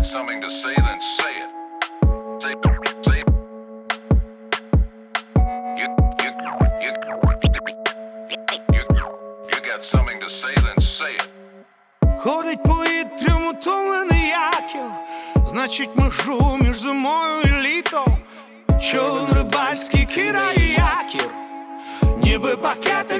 something to say, then say it. Say, say. You, you, you, you, you got something to say, then say it. Ходить повітрям утомлений яків, значить межу між зимою і літом. Човен рибальський кидає якір, ніби пакетики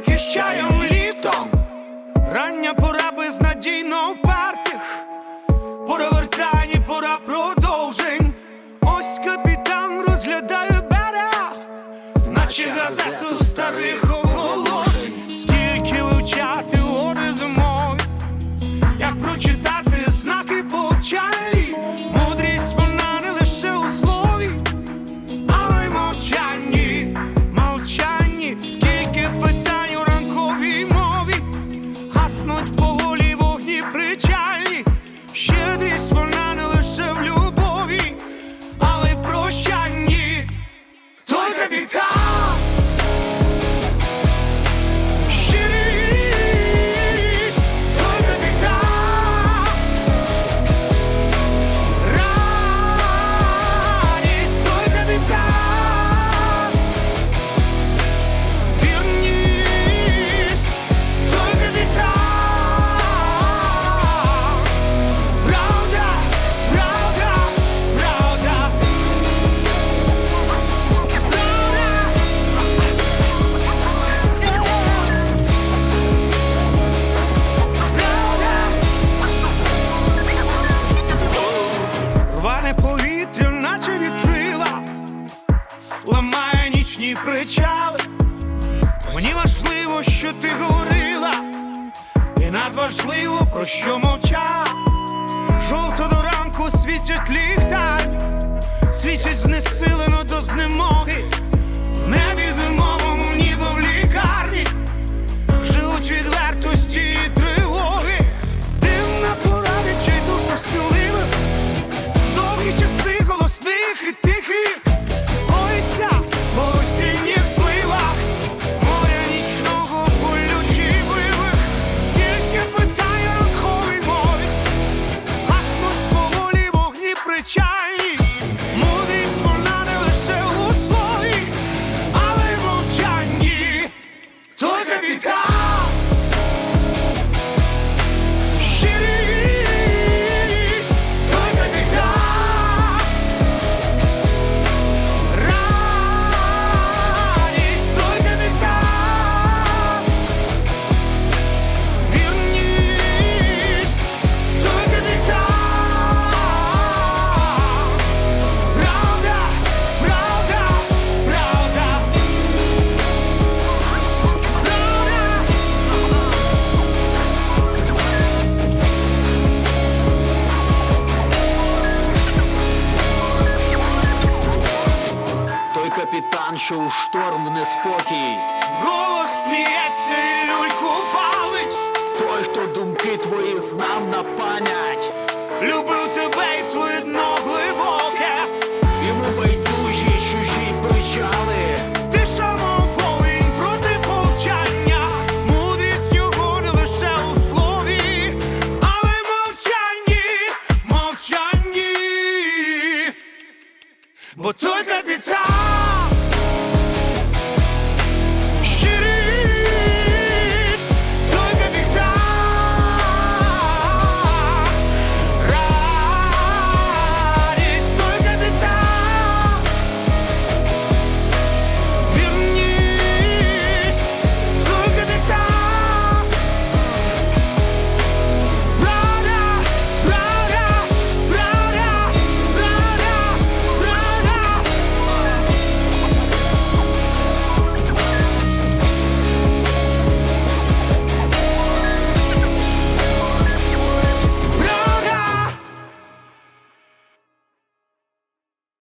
нічні причали. Мені важливо, що ти говорила, і надважливо, про що мовчав. Жовто до ранку світять ліхтарі, світять у шторм в неспокій, Голос сміється і люльку палить. Той, хто думки твої знав на пам'ять, Любив тебе і твоє дно глибоке. Йому байдужі чужі причали. Ти самоповінь проти повчання. Мудрість його не лише у слові Але мовчанні, мовчанні. Бо той капітан